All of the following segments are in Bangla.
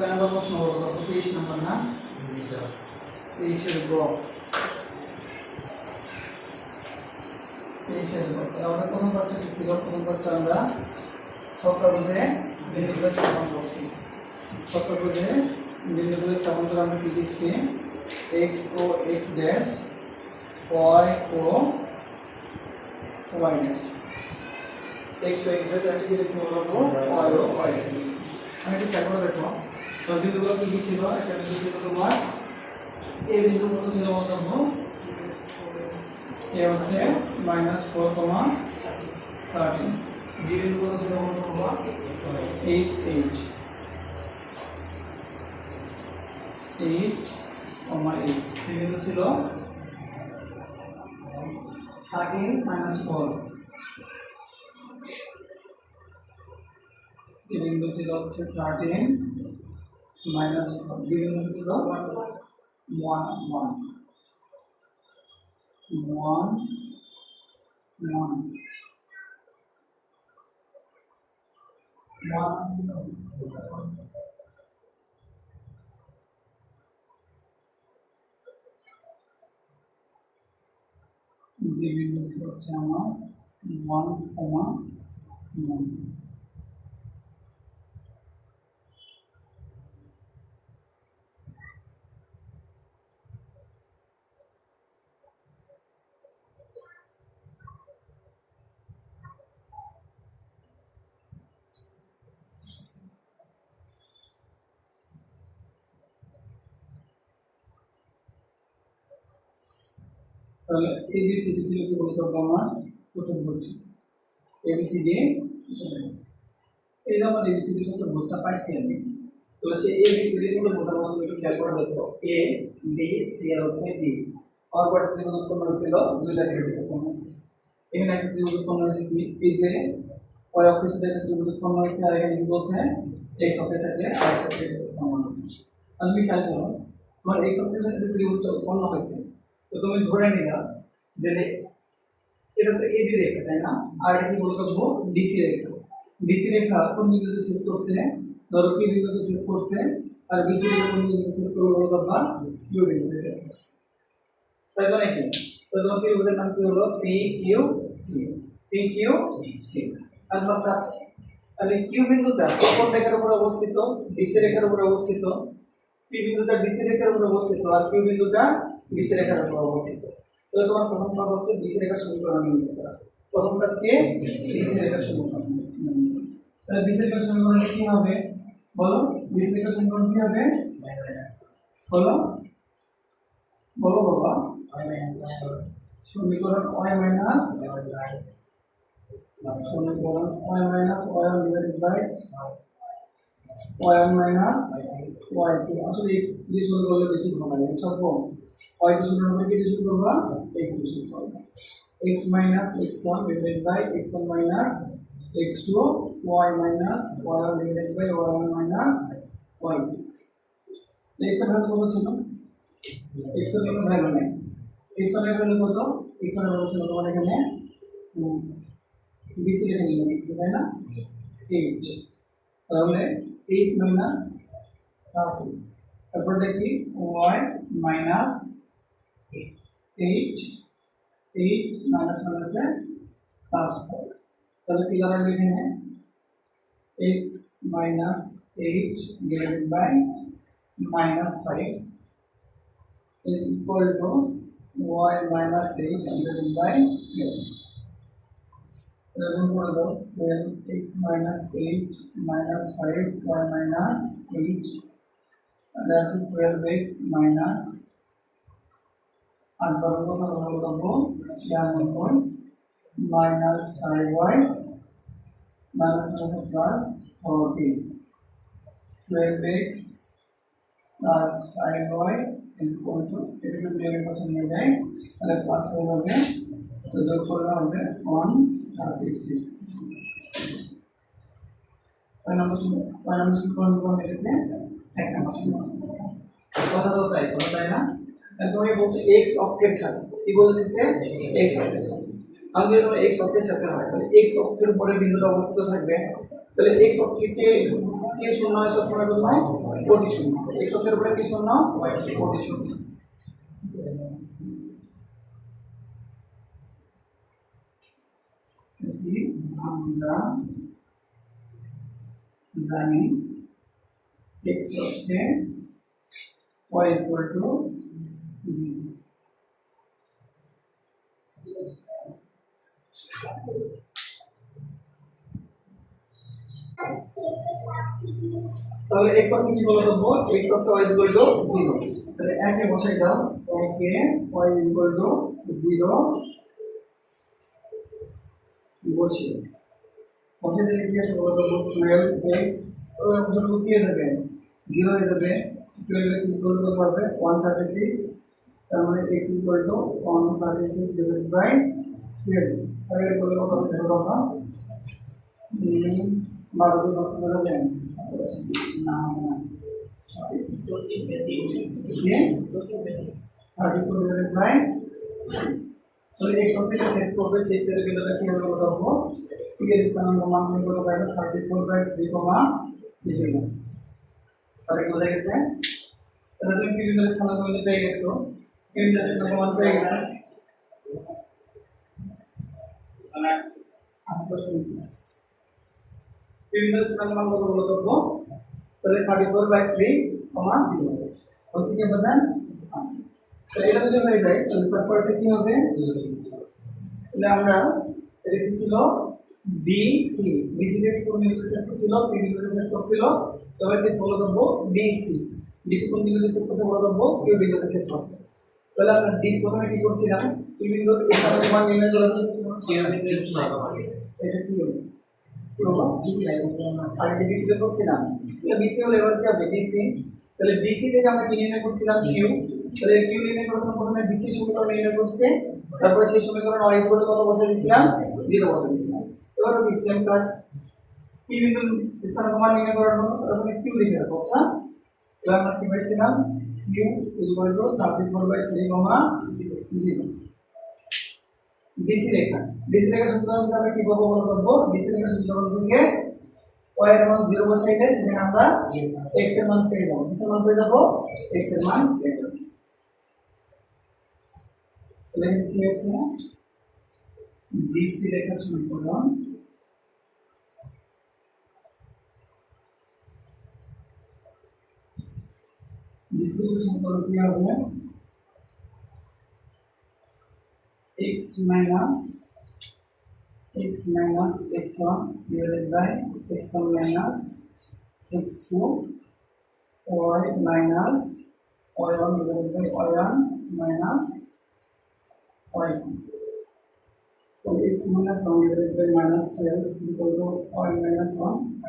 নম্বর প্রশ্ন বলো তো তেইশ নম্বর না তেইশের গ তেইশের গ আমাদের প্রথম কাজটা কি ছিল প্রথম কাজটা আমরা ছক্কা বুঝে বিন্দুগুলো স্থাপন করছি। ছক্কা বুঝে বিন্দুগুলো স্থাপন করে আমরা কি লিখছি? এক্স ও এক্স ড্যাশ ওয়াই ও ওয়াই ড্যাশ এক্স ও এক্স ড্যাশ একটা কি লিখছি বলব ওয়াই ও ওয়াই ড্যাশ আমি একটু খেয়াল করে দেখো তোমার বিন্দুগুলো কি কি ছিল? একটা বিন্দু ছিল তোমার এই বিন্দু কত ছিল বলতো এ হচ্ছে minus four comma thirteen B বিন্দু কত ছিল বলতো eight eight eight comma eight C বিন্দু ছিল থার্টিন মাইনাস ফোর সি বিন্দু ছিল হচ্ছে thirteen minus giving is the 1 1 1 1 1 0 giving is 1 comma 1 তাহলে এ বি সি ডি ছিল কি বলতো আমার প্রথম বলছি। এ বি সি ডি এই যে আমার এ বি সি ডি সূত্র বুঝতে পারছি আমি তো সেই এ বি সি ডি সূত্র বোঝার মতো একটু খেয়াল করে দেখো। এ বি সি আর হচ্ছে ডি অরবার ত্রিভুজ উৎপন্ন হয়েছিল দুইটা ত্রিভুজ উৎপন্ন হয়েছে এখানে একটা ত্রিভুজ উৎপন্ন হয়েছে এই যে ওই অক্ষের সাথে একটা উৎপন্ন হয়েছে আর এখানে কি এই এক্স অক্ষের সাথে আরেকটা ত্রিভুজ উৎপন্ন হয়েছে আমি খেয়াল করো, তোমার এক্স অক্ষের সাথে যে উৎপন্ন হয়েছে তো তুমি ধরে নিলা যে এটা তো এবি রেখা, তাই না? আর এটা কি বলতে পারব ডিসি রেখা। ডিসি রেখা কোন বিন্দুতে সেট করছে? ধরো কি বিন্দুতে সেট করছে, আর বিসি রেখা কোন বিন্দুতে সেট করবে বলতে পারবা ইউ বিন্দুতে সেট করছে। তাই তো নাকি তো তোমার ত্রিভুজের নাম কি হলো? P Q C P Q C আর তোমার কাজ কি তাহলে কিউ বিন্দুটা কোন রেখার উপর অবস্থিত? ডিসি রেখার উপর অবস্থিত। পি বিন্দুটা ডিসি রেখার উপর অবস্থিত। আর কিউ বিন্দুটা বিসি রেখার উপর অবস্থিত। তাহলে তোমার প্রথম কাজ হচ্ছে বিসি রেখার সমীকরণ নির্ণয় করা। প্রথম কাজ কি? বিসি রেখার সমীকরণ তাহলে বিসি রেখার সমীকরণ কি হবে? বলো বিসি রেখার সমীকরণ কি হবে? বলো বলো বাবা। সমীকরণ y মাইনাস সমীকরণ y minus y divided by y1 minus y2 আসলে x দিয়ে শুরু করলে বেশি ভালো লাগে। বুঝছ y2 শুরু করলে কি শুরু করবা? x দিয়ে শুরু করবা। x minus x1 divided by x1 minus x2 y minus y1 divided by y1 minus y2 x এর ভ্যালু কত ছিল? x এর কোনো ভ্যালু নেই। x এর ভ্যালু কত? x এর ভ্যালু ছিল তোমার এখানে বিসি ভ্যালু তাই না? 8 তাহলে 8 মাইনাস 30 তারপর দেখি y মাইনাস 8 8 মাইনাস মাইনাসে প্লাস 4 তাহলে কি দাঁড়াবে এখানে x minus 8 divided by minus 5 is equal to y minus 8 divided by 12 Eleven করে দাও, then x minus 8 minus 5 y minus 8 and also 12x minus, আর বড় কথা হলো দেবো ছিয়ানব্বই minus five Y minus minus plus fourteen twelve X plus five Y equal to এটা যদি দুই পাশে নিয়ে যাই তাহলে প্লাস হয়ে যাবে তো যোগ করলে হবে ওয়ান থার্টি সিক্স এক নম্বর তো তাই, কথা তাই না? তোমাকে বলছে এক্স অক্ষের সাথে। কি বলে এক্স অক্ষের আমি যদি তোমার এক্স অক্ষের সাথে হয়, তাহলে এক্স অক্ষের উপরে বিন্দুটা অবস্থিত থাকবে। তাহলে এক্স অক্ষকে শূন্য হয় সবসময় জন্য? কোটি শূন্য। উপরে কি শূন্য? কোটি শূন্য। যদি আমরা জানি এক্স হচ্ছে y equal to 0 তাহলে x অক্ষে কি বলে দেবো x অক্ষে y equal to 0 তাহলে একে বসাই দাও। একে y equal 0 কি আছে বলে দেবো 12x ওই অংশটুকু কি যাবে। 0 হয়ে যাবে 12x equal to কত হবে 136 তার মানে x equal to 136 divided by 12 তাহলে এর করলে কত আমরা বারো। ভাগ করে না থার্টি ফোর ডিভাইডেড বাই তাহলে এই থেকে সেট করবে, সেই সেটের ভ্যালুটা কি হবে বলতে পারব পি এর স্থানাঙ্ক মান তুমি পারবে thirty four by three comma zero তাহলে কি বোঝা গেছে? তাহলে তুমি পি বিন্দুর স্থানাঙ্ক মিলে পেয়ে গেছো? পি বিন্দুর স্থানাঙ্ক মান পেয়ে গেছো? মান কত পারব তাহলে thirty four by three comma zero হচ্ছে কি বোঝেন? আচ্ছা। তো এটা যদি হয়ে যায় তাহলে তারপরটা কি হবে? তাহলে আমরা এটা কি ছিল? বি সি বি সি কে কোন বিন্দুতে সেট করছিল পি বিন্দুতে সেট করছিল তবে কি বলে দেবো বি সি বি সি কোন বিন্দুতে সেট করছে বলে দেবো কিউ বিন্দুতে সেট করছে তাহলে আমরা ডি প্রথমে কি করছিলাম? পি বিন্দুর স্থানের মান নির্ণয় করে এটা কি হলো? কি হলো? আর এটা বিসি তে করছিলাম। তাহলে বিসি হলো এবার কি হবে? বিসি তাহলে বিসি থেকে আমরা কি নির্ণয় করছিলাম? কিউ তাহলে কিউ নির্ণয় জন্য প্রথমে বিসি সমীকরণ নির্ণয় করছে তারপরে সেই সমীকরণ অয় বলে কত বসে দিয়েছিলাম? জিরো বসে দিয়েছিলাম। এবার কি সেম কাজ পি বিন্দু স্থান কমান নির্ণয় করার জন্য তারপরে কিউ লিখে রাখব আচ্ছা? এবার আমরা কি পাইছিলাম Q equal to thirty four by three comma zero DC Rekha. DC রেখা সূত্র আমরা কি পাবো বলে করব ডিসি রেখা সূত্র থেকে y এর মান 0 বসাইলে সেখানে আমরা x এর মান পেয়ে যাব। কিসের মান পেয়ে যাব? X এর মান পেয়ে যাব। তাহলে কি আছে ডিসি রেখা সমীকরণ ডিসি রেখা সমীকরণ কি হবে x minus x minus x1 divided by x1 minus x2 y minus y1 divided by y1 minus poison. So it's minus 1 divided by minus 12 equal to all minus 1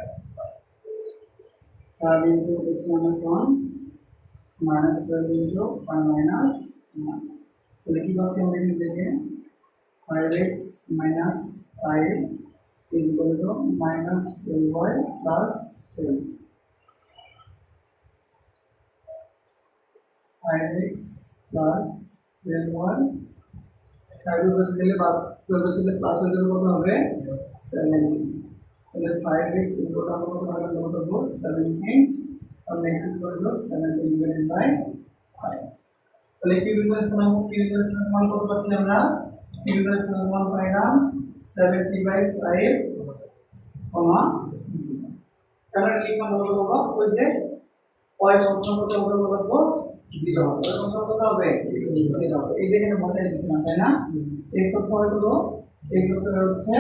5 into x minus 1 minus 12 into 1 minus 1. तो लिखी बात से हम लिख देंगे 5x minus 5 equal to minus 12y plus 12. 5x plus 12y ফাইভের বসে গেলে বা টুয়েলভ বসে গেলে প্লাস হয়ে গেলে কত হবে? সেভেন্টিন তাহলে ফাইভ এক্স ইনকোটা আমরা কত হবে কত হবে 17 আর নেক্সট করব 17 ডিভাইডেড বাই ফাইভ তাহলে কিউবিকের স্থানাঙ্ক কিউবিকের স্থানাঙ্ক মান কত পাচ্ছি আমরা? কিউবিকের স্থানাঙ্ক মান পাইলাম? Seventy by five comma zero তাহলে লিখলাম কত পাবো? ওই যে ওয়াই সম্পর্কে আমরা বলব 0 হবে কত হবে 0 হবে এই যে এখানে বসাই দিয়েছিলাম তাই না x সংখ্যা হয় কত x হচ্ছে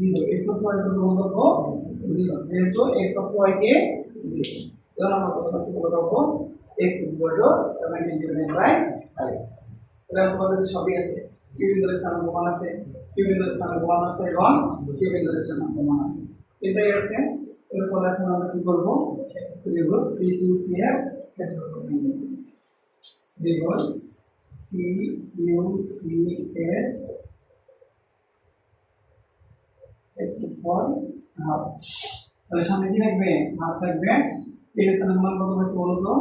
0 x সংখ্যা হয় কত বলব 0 যেহেতু x সংখ্যা y কে 0 তাহলে আমরা কত to 17 divided by 5 তাহলে আমাদের সবই আছে q বিন্দুর স্থান প্রমাণ আছে q বিন্দুর স্থান প্রমাণ আছে এবং c বিন্দুর স্থান আছে এটাই আছে তাহলে এখন আমরা কি করব ত্রিভুজ ত্রিভুজ p q c এর ক্ষেত্রফল হাফ তাহলে সামনে কি থাকবে হাফ থাকবে এর মান কত হয়েছে বলো তো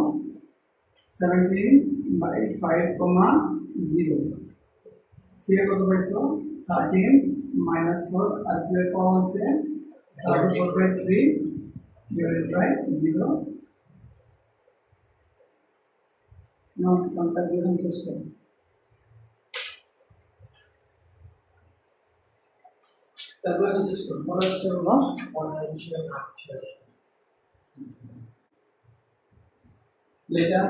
seventeen by five comma zero C এর কত পাইছো থার্টিন মাইনাস ফোর আর কিউ এর পাওয়া হচ্ছে thirty four by three divided by zero non contact system calculation system পরে হচ্ছে হলো লেটার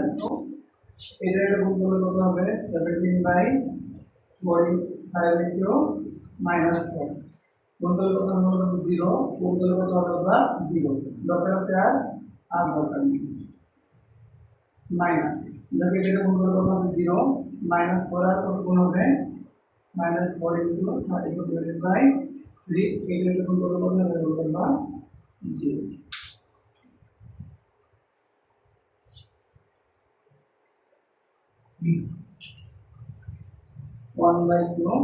এটা এটা গুণ করলে কত হবে seventeen by fourteen five into minus four গুণ করলে কত হবে জিরো গুণ করলে কত হবে জিরো দরকার আছে আর আর দরকার নেই মাইনাস। দেখো এটা গুণ করলে কত হবে জিরো মাইনাস ফোর আর কত গুণ হবে? Minus four into thirty four divided by three এটা গুণ করলে কত গুণ করবা zero one by two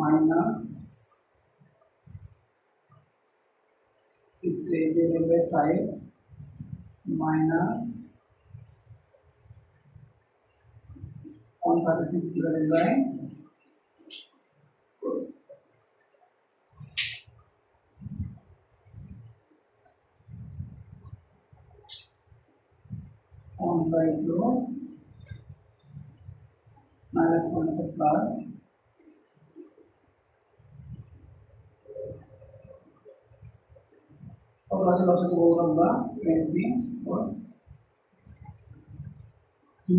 minus sixty divided by five minus one thirty six divided by one by two minus one is a plus. Answer option ಹೋಗೋದಲ್ಲ twenty four two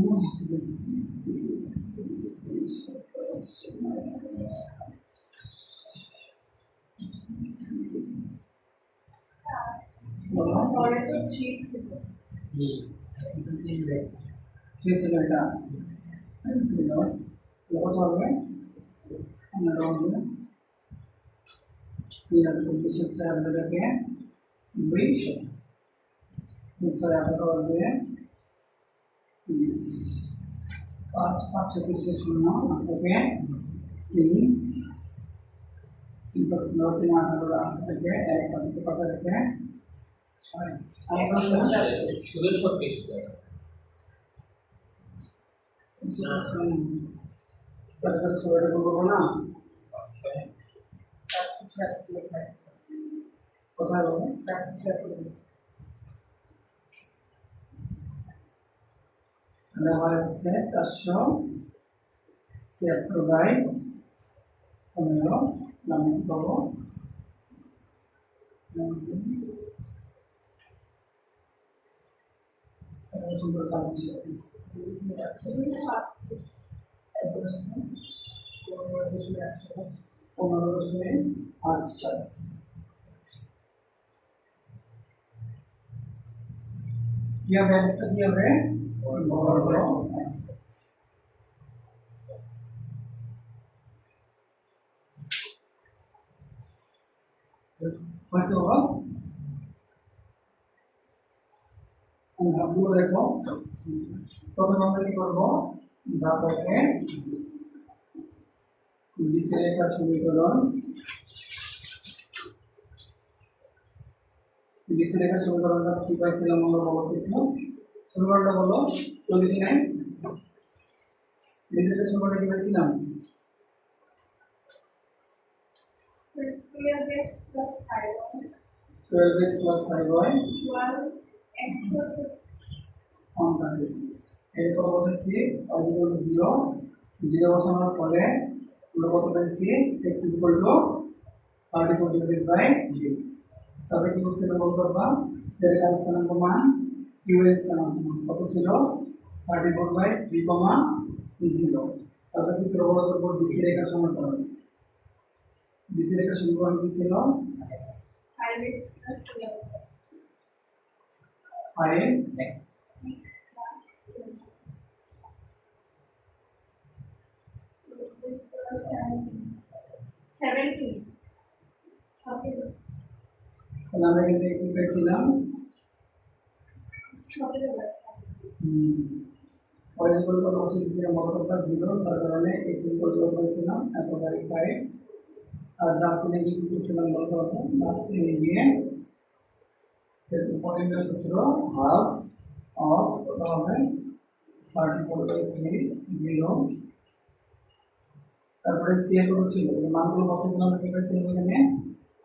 छः से घटा बहुत और में हम राउंड में तीन 20 दूसरा यहाँ पर और जो है पाँच पाँच छब्बीस से शून्य मतलब है तीन तीन प्लस पंद्रह तीन आठ नंबर आठ करके एक पास के पास रखते हैं ছয় আর প্রশ্ন শুধু ছত্রিশ তাহলে তাহলে সবাইটা করব না চারশো ছিয়াত্তর লেখা কোথায় বলব চারশো ছিয়াত্তর তাহলে আমার হচ্ছে চারশো ছিয়াত্তর বাই পনেরো আমি পাবো সুন্দর কাজ হচ্ছে পনেরো দশমিক আট সাত কি হবে? একটা কি হবে? বর্গ কি করব? ধাপ একে বিশের একটা সমীকরণ বিশের একটা সমীকরণটা কি পাইছিলাম আমরা বলো তো একটু সমীকরণটা বলো চলি কি নাই বিশের একটা সমীকরণটা কি পাইছিলাম? Twelve X plus five twelve X plus five Y twelve একশো ওয়ান থার্টি সিক্স এরপর বসেছি Y equal to zero zero বসানোর ফলে আমরা কত পেয়েছি X equal to thirty four divided by zero তারপরে কি বলছে? বল করবা। যেটা কাজ স্থানাঙ্ক মান কিউ এর স্থানাঙ্ক মান কত ছিল? Thirty four by three comma zero তারপরে কি ছিল বলো করব বিসি রেখার সমীকরণ বিসি রেখার সমীকরণ কি ছিল? ফাইভ সেভেন্টিন তাহলে আমরা কিন্তু কি পেয়েছিলাম। সতেরো y ইকুয়াল দিয়েছিলাম মতটা জিরো, তার কারণে ইকুয়াল কত পেয়েছিলাম, এত বাই ফাইভ আর দাঁত টেনে গিয়ে করছিলাম হবে দাঁত টেনে গিয়ে পরিমেয় সূত্র হাফ অফ কত হবে থার্টি ফোর থ্রি জিরো তারপরে সি এর কত ছিল? এই মানগুলো বসে দিলাম এখানে?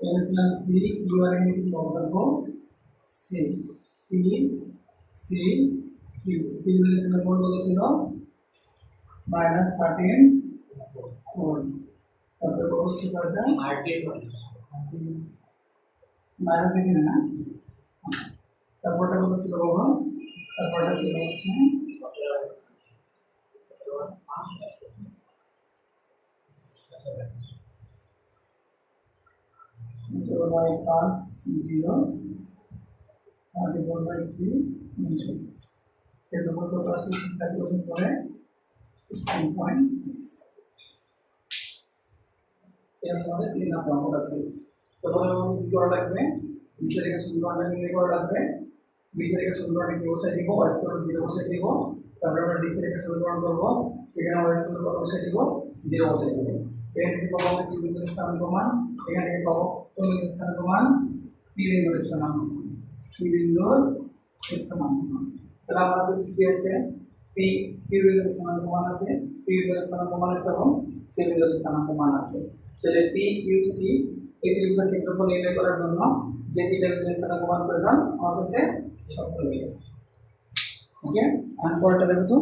এনেছিলাম পি কিউ আর কিছু বলতে পারব C P C Q C বিন্দুর কোণ কত ছিল মাইনাস থার্টিন ফোর তারপরে কত হচ্ছে থার্টিন মাইনাস এখানে না? তারপরটা কত ছিল বাবা তারপরটা ছিল হচ্ছে সতেরো বাই পাঁচ zero thirty four by three এর উপর কত আসছে ক্যালকুলেশন করে টেন পয়েন্ট এর সাথে তিন নাম্বার অঙ্কটা ছিল তো প্রথমে আমাকে কি করা লাগবে নিচে রেখে শূন্যটা নির্ণয় করা লাগবে নিচে রেখে শূন্যটা কি বসে দিব ওয়াই স্কোয়ার জিরো বসে দিব তারপরে আমরা নিচে রেখে সমীকরণ করব সেখানে ওয়াই স্কোয়ার কত বসে দিব জিরো বসে দিব এখান থেকে পাবো আমরা কি বিন্দুর স্থান প্রমাণ এখান থেকে পাবো স্থান প্রমাণ পি বিন্দুর স্থান প্রমাণ তাহলে আমাদের কি আছে পি পি বিন্দুর স্থান প্রমাণ আছে পি বিন্দুর স্থান প্রমাণ আছে এবং সি বিন্দুর স্থান প্রমাণ আছে তাহলে পি ইউ সি এই ত্রিভুজের ক্ষেত্রফল নির্ণয় করার জন্য যে তিনটা বিন্দুর স্থান প্রমাণ প্রয়োজন আমার কাছে সব হয়ে গেছে ওকে আর পরেরটা দেখো তো